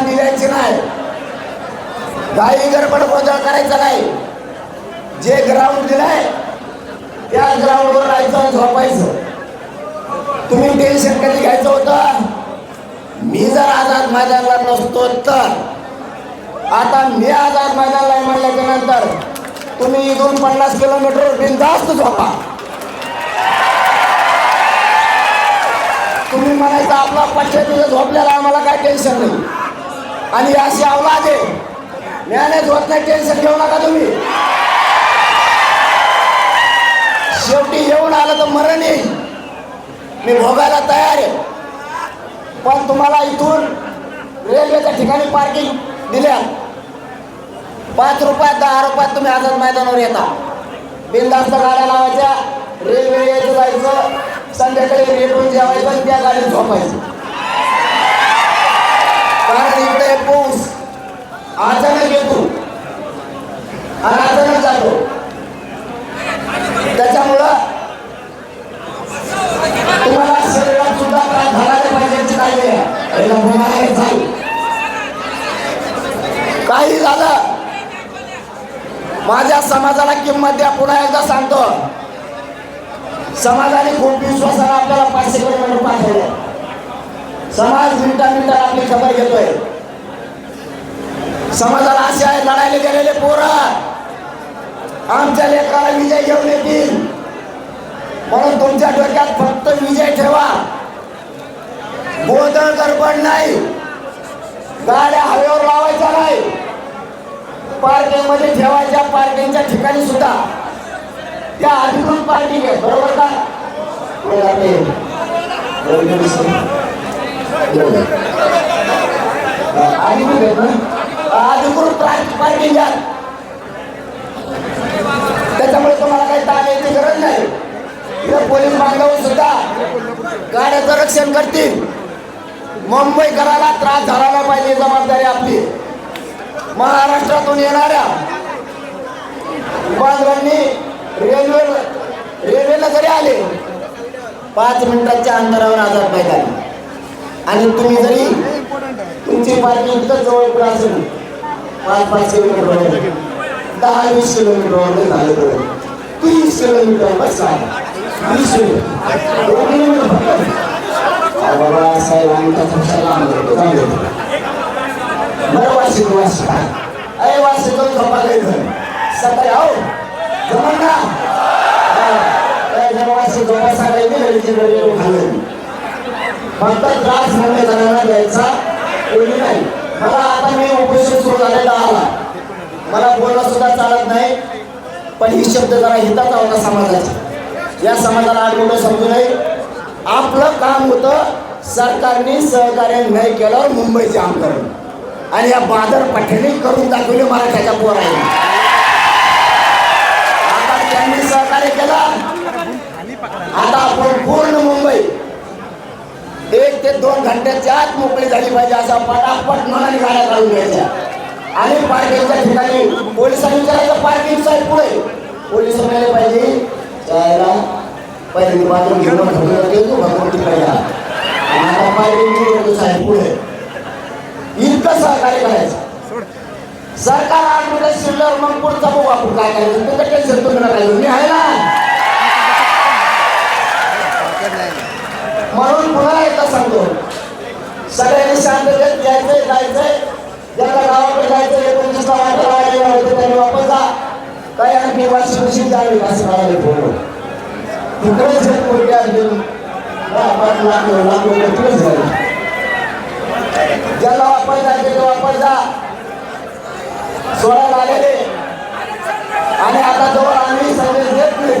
संधी द्यायची नाही. काही गडबड गोंधळ करायचा नाही. जे ग्राउंड दिलाय त्या ग्राउंडवर राहायचं झोपायचं. तुम्ही टेन्शन कधी घ्यायचं होतं? मी जर आझाद माझ्याला नसतो तर. आता मी आझाद मैदानाला म्हणल्याच्या नंतर तुम्ही इथून पन्नास किलोमीटर बिनधास्त झोपा. तुम्ही म्हणायचं आपला पक्ष तुझं झोपलेला आम्हाला काय टेन्शन नाही. आणि अशी अवलाद आहे. ज्ञानेच होत नाही टेन्शन घेऊ नका तुम्ही. शेवटी येऊन आलं तर मरण येईल. मी भोगायला तयार आहे. पण तुम्हाला इथून रेल्वेच्या ठिकाणी पार्किंग दिल्या. पाच रुपयात दहा रुपयात तुम्ही आझाद मैदानावर येता. बिंदास्त गाड्या लावायच्या रेल्वे यायचं जायचं संध्याकाळी रेल्वे जेवायचं त्या गाडीत झोपायचं. कारण इकडे पाऊस अचानक येतो आणि अचानक जातो. त्याच्यामुळं तुम्हाला शरीरात सुद्धा त्रास झाला नाही. पाहिजे याला होणार झालं. काही झालं. माझ्या समाजाला किंमत द्या पुन्हा एकदा सांगतो. समाजाने खूप विश्वासाला आपल्याला पाचशे किलोमीटर पाठवलं. समाज मिनिटा मिनिटाला आपली खबर घेतोय. समाजाला असे आहे लढायला गेलेले पोरं. आमच्या लेकराला विजय घेऊन येतील. म्हणून तुमच्या डोक्यात फक्त विजय ठेवा. गोंधळ गडबड नाही. गाड्या हवेवर लावायच्या नाही. पार्किंगमध्ये ठेवायच्या पार्किंगच्या ठिकाणी सुद्धा. त्या अधिकृत पार्किंग आहे बरोबर का? पार्किंग त्याच्यामुळे तुम्हाला काही ताण यायची गरज नाही. पोलीस बांधव सुद्धा गाड्याचं रक्षण करतील. मुंबईकराला त्रास झाला पाहिजे जबाबदारी आपली. महाराष्ट्रातून येणाऱ्या बांधवांनी रेल्वे रेल्वेला जरी आले पाच मिनिटाच्या अंतरावर आझाद मैदान. आणि तुम्ही जरी तुमची पार्किंग इतकं जवळ असेल पाच पाच किलोमीटर दहा वीस किलोमीटर झालं तर. तीस किलोमीटर बस काय वीस किलोमीटर दोन किलोमीटर बाबा साहेब आम्ही त्या पक्षाला लांब होतो, बरं वाशिक वाशिक अरे वाशिक करून झोपा झालं. सकाळी आहो. जमन ना हा. ए, जरा वाशिक झोपा सकाळी मी घरीची घरी येऊन खाल्लं. फक्त त्रास मोठ्या जणांना द्यायचा कोणी नाही. मला आता मी उपोषण सुरू झालेला आला मला बोलणं सुद्धा चालत नाही. पण ही शब्द जरा हिताचा होता समाजाचे. या समाजाला आठवलं समजू नये. आपलं काम होतं सरकारने सहकार्य नाही केलं मुंबईचे आमदार आणि या बाजार पठ्याने करून दाखवले मराठ्याच्या पोराने आता त्यांनी सहकार्य केलं आता आपण पूर्ण मुंबई एक दोन घंट्याच्या आत मोकळी झाली पाहिजे असा पटापट मनाने गाड्या काढून घ्यायच्या आणि पार्किंगच्या ठिकाणी पोलिसांनी विचारायचं पार्किंग साहेब पुढे. पोलीस म्हणाले पाहिजे जायला पहिले मी बाथरूम घेऊन ठेवलं गेलो भगवंती पहिला आणि आता पार्किंग घेऊन साहेब पुढे. इतकं सहकार्य करायचं. सरकार आठ मिनिटं शिरल्यावर मग पुढचा बघू आपण काय करायचं. ते टेन्शन तुम्ही नका घेऊ. मी आहे ना. म्हणून पुन्हा एकदा सांगतो. सगळ्यांनी शांततेत यायचंय जायचंय ज्याला गावाकडे जायचं एकोणतीसला वाटा लावायला होते त्यांनी वापस जा. काही आणखी वाशी कशी जावी असं मला बोललो तिकडेच हे पोरगे अजून. आपण लागलो लागलो लाख तिकडेच झाले ज्याला वापस जायचं ते वापस जा. सोळा लागले आणि आता जवळ आम्ही सगळे देत नाही.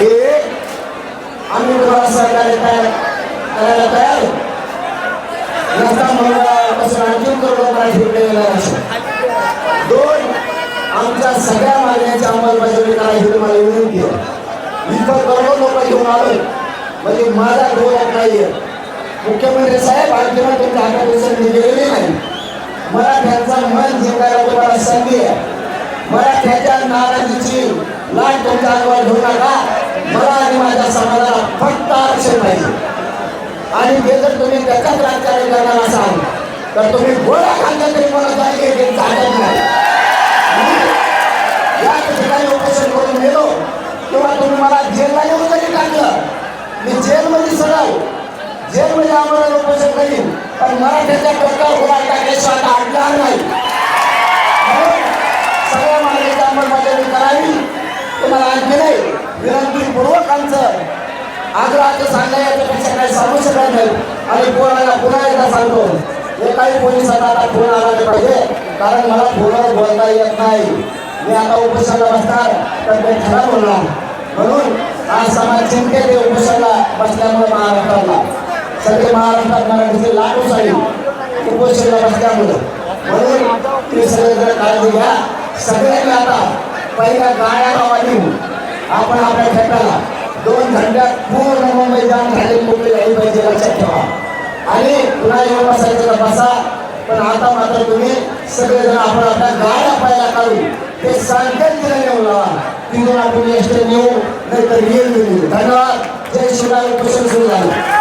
हे आम्ही तुम्हाला सहकार्य तयार करायला तयार आहे. नसता मंगळापासून आणखी करोडोपरा ठेवलेला असेल दोन आमच्या सगळ्या मागण्याची अंमलबजावणी करायची तुम्हाला विनंती आहे. इथं करोडो लोक घेऊन आलो म्हणजे माझा डोळ्यात नाहीये. मुख्यमंत्री साहेब आणखी मग तुमच्या हातात दिवसांनी गेलेली नाही. मला त्यांचा मन जिंकायला तुम्हाला संधी आहे. मला त्याच्या नाराजीची लाट तुमच्या अंगावर घेऊ नका. मला आणि माझ्या समाजाला फक्त आरक्षण पाहिजे. आणि हे जर तुम्ही त्याच्यात राजकारण करणार असाल तर तुम्ही गोळा खाल्ला तरी मला जागे हे चालत नाही. या ठिकाणी उपोषण करून गेलो किंवा तुम्ही मला जेलला येऊन जरी टाकलं मी जेलमध्ये सराव जेलमध्ये आम्हाला उपोषण करीन पण मराठ्याच्या डोक्यावर गोळा टाकल्याशिवाय आता अडणार नाही. सगळ्या मागणीची अंमलबजावणी करावी. तुम्हाला आणखी नाही? विनंतीपूर्वक आमचं आग्रहाचं सांगणं याच्यापेक्षा काही सांगू शकत नाही. आणि कोणाला पुन्हा एकदा सांगतो. हे काही पोलिसांना आता फोन आला पाहिजे. कारण मला फोनवर बोलता येत नाही. मी आता उपोषणाला बसणार तर ते खरा बोलणार. म्हणून आज समाज चिंतेत ते उपोषणाला बसल्यामुळे महाराष्ट्राला. सगळे महाराष्ट्रात मराठीचे लाखो साडी उपोषणाला बसल्यामुळे. म्हणून ते सगळे जर काळजी घ्या. सगळ्यांनी आता पहिल्या गाड्या गावानी आपण आपल्या ठेकाला दोन झंड्यात पूर्ण मुंबई जाम झाली मुंबई आली पाहिजे लक्षात ठेवा. आणि पुन्हा येऊन बसायचं बसा. पण आता मात्र तुम्ही सगळेजण आपण आपल्या गाड्या पाहायला काढू. ते सांगतात तिला नेऊ लावा. तिथून आपण एसटी नेऊ नाहीतर येईल धन्यवाद. जय शिवाय कुशल सुरू झालं